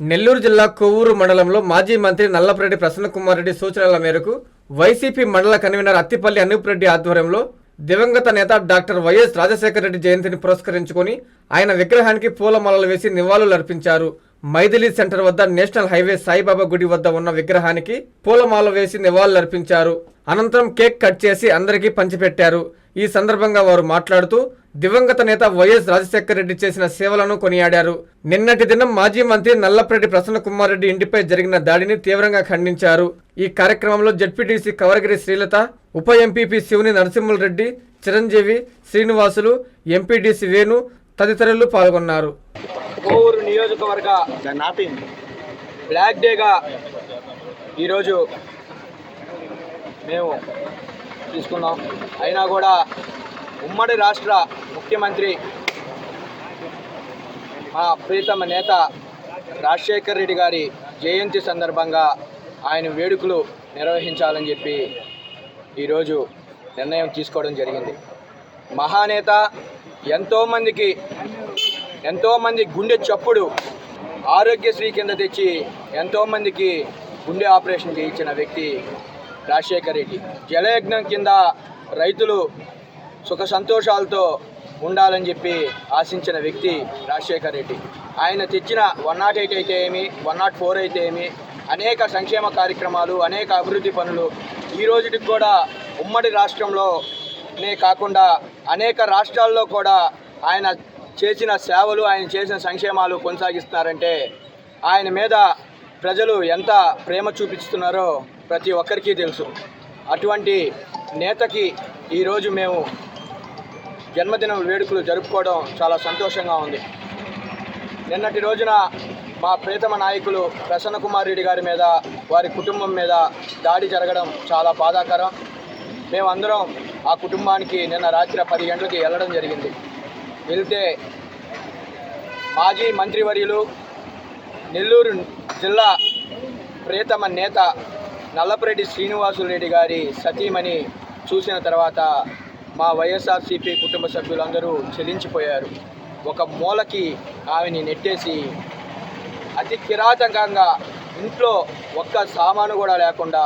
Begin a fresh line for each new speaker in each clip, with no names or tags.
నెల్లూరు జిల్లా కొవ్వూరు మండలంలో మాజీ మంత్రి నల్లపరెడ్డి ప్రసన్నకుమార్ రెడ్డి సూచనల మేరకు వైసీపీ మండల కన్వీనర్ అత్తిపల్లి అనూప్ రెడ్డి ఆధ్వర్యంలో దివంగత నేత డాక్టర్ వైఎస్ రాజశేఖర రెడ్డి జయంతిని పురస్కరించుకొని ఆయన విగ్రహానికి పూలమాలలు వేసి నివాళులు అర్పించారు మైథిలి సెంటర్ వద్ద నేషనల్ హైవే సాయిబాబా గుడి వద్ద ఉన్న విగ్రహానికి పూలమాల వేసి నివాళులర్పించారు. అనంతరం కేక్ కట్ చేసి అందరికీ పంచిపెట్టారు. ఈ సందర్భంగా వారు మాట్లాడుతూ దివంగత నేత వైఎస్ రాజశేఖర రెడ్డి చేసిన సేవలను కొనియాడారు. నిన్నటి దినం మాజీ మంత్రి నల్లప్రెడ్డి ప్రసన్న కుమార్ రెడ్డి ఇంటిపై జరిగిన దాడిని తీవ్రంగా ఖండించారు. ఈ కార్యక్రమంలో జడ్పీటీసీ కవరగిరి శ్రీలత ఉప ఎంపీపీ శివుని నరసింహులరెడ్డి చిరంజీవి శ్రీనివాసులు ఎంపీడీసీ వేణు తదితరులు పాల్గొన్నారు.
కోవూరు నియోజకవర్గ బ్లాక్ డేగా ఈరోజు మేము తీసుకున్నాం. అయినా కూడా ఉమ్మడి రాష్ట్ర ముఖ్యమంత్రి మా ప్రీతమ నేత రాజశేఖర్ రెడ్డి గారి జయంతి సందర్భంగా ఆయన వేడుకలు నిర్వహించాలని చెప్పి ఈరోజు నిర్ణయం తీసుకోవడం జరిగింది. మహానేత ఎంతోమందికి ఎంతోమంది గుండె చప్పుడు ఆరోగ్యశ్రీ కింద తెచ్చి ఎంతోమందికి గుండె ఆపరేషన్ చేయించిన వ్యక్తి రాజశేఖర్ రెడ్డి. జలయజ్ఞం కింద రైతులు సుఖ సంతోషాలతో ఉండాలని చెప్పి ఆశించిన వ్యక్తి రాజశేఖర్ రెడ్డి. ఆయన తెచ్చిన వన్ నాట్ ఎయిట్ అయితే ఏమి వన్ నాట్ ఫోర్ అయితే ఏమి అనేక సంక్షేమ కార్యక్రమాలు అనేక అభివృద్ధి పనులు ఈ రోజుకి కూడా ఉమ్మడి రాష్ట్రంలోనే కాకుండా అనేక రాష్ట్రాల్లో కూడా ఆయన చేసిన సేవలు ఆయన చేసిన సంక్షేమాలు కొనసాగిస్తున్నారంటే ఆయన మీద ప్రజలు ఎంత ప్రేమ చూపిస్తున్నారో ప్రతి ఒక్కరికి తెలుసు. అటువంటి నేతకి ఈరోజు మేము జన్మదినం వేడుకలు జరుపుకోవడం చాలా సంతోషంగా ఉంది. నిన్నటి రోజున మా ప్రీతమ నాయకులు ప్రసన్న కుమార్ రెడ్డి గారి మీద వారి కుటుంబం మీద దాడి జరగడం చాలా బాధాకరం. మేమందరం ఆ కుటుంబానికి నిన్న రాత్రి పది గంటలకి వెళ్ళడం జరిగింది. వెళ్తే మాజీ మంత్రివర్యులు నెల్లూరు జిల్లా ప్రియతమ నేత నల్లపరెడ్డి శ్రీనివాసులరెడ్డి గారి సతీమణి చూసిన తర్వాత మా వైఎస్ఆర్సీపీ కుటుంబ సభ్యులందరూ చెల్లించిపోయారు ఒక మూలకి ఆమెని నెట్టేసి అతి కిరాతకంగా ఇంట్లో ఒక్క సామాను కూడా లేకుండా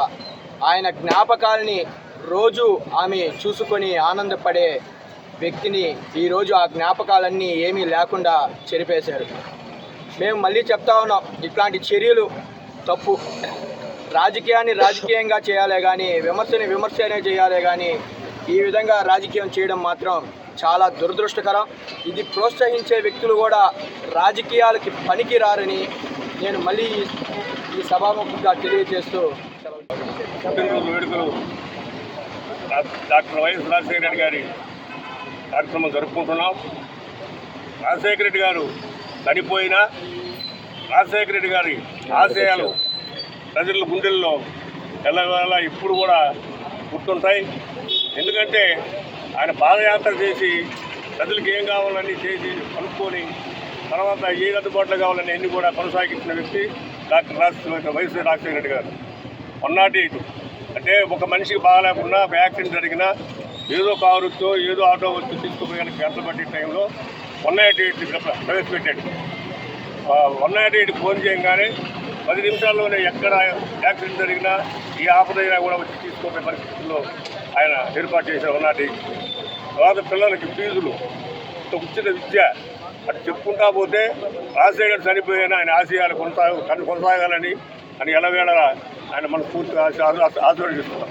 ఆయన జ్ఞాపకాలని రోజు ఆమె చూసుకొని ఆనందపడే వ్యక్తిని ఈరోజు ఆ జ్ఞాపకాలన్నీ ఏమీ లేకుండా చెరిపేశారు. మేము మళ్ళీ చెప్తా ఉన్నాం ఇట్లాంటి చర్యలు తప్పు. రాజకీయాన్ని రాజకీయంగా చేయాలే కానీ విమర్శని విమర్శనే చేయాలే కానీ ఈ విధంగా రాజకీయం చేయడం మాత్రం చాలా దురదృష్టకరం. ఇది ప్రోత్సహించే వ్యక్తులు కూడా రాజకీయాలకి పనికి రారని నేను మళ్ళీ ఈ- సభాముఖంగా తెలియజేస్తూ
డాక్టర్ వైఎస్ రాజశేఖర రెడ్డి గారి కార్యక్రమం జరుపుకుంటున్నాం. రాజశేఖర రెడ్డి గారు చనిపోయినా రాజశేఖర రెడ్డి గారి ఆశయాలు ప్రజల గుండెల్లో ఎల్లవేళ ఇప్పుడు కూడా గుర్తుంటాయి. ఎందుకంటే ఆయన పాదయాత్ర చేసి ప్రజలకు ఏం కావాలని చేసి కనుక్కొని తర్వాత ఏ అందుబాటులో కావాలని అన్ని కూడా కొనసాగించిన వ్యక్తి డాక్టర్ రాజశేఖర వైఎస్ రాజశేఖర రెడ్డి గారు. వన్ నాట్ ఎయిట్ అంటే ఒక మనిషికి బాగాలేకుండా ఒక యాక్సిడెంట్ జరిగినా ఏదో కారుతో ఏదో ఆటో వచ్చి తీసుకుపోయాను గంటలు పట్టే టైంలో వన్ నాట్ ఎయిట్ ప్రవేశపెట్టాడు. వన్ నైంటీ ఎయిట్ ఫోన్ చేయగానే పది నిమిషాల్లోనే ఎక్కడ యాక్సిడెంట్ జరిగినా ఈ ఆపదైనా కూడా వచ్చి తీసుకోపోయే పరిస్థితుల్లో ఆయన ఏర్పాటు చేశారు వన్ నాట్ ఎయిట్. తర్వాత పిల్లలకి ఫీజులు ఉచిత విద్య అటు చెప్పుకుంటా పోతే రాజశేఖర్ చనిపోయిన ఆయన ఆశయాలు కొనసాగ కొనసాగాలని అని ఎలవేళ ఆయన మనస్ఫూర్తిగా ఆశ ఆశీర్వదిస్తున్నాం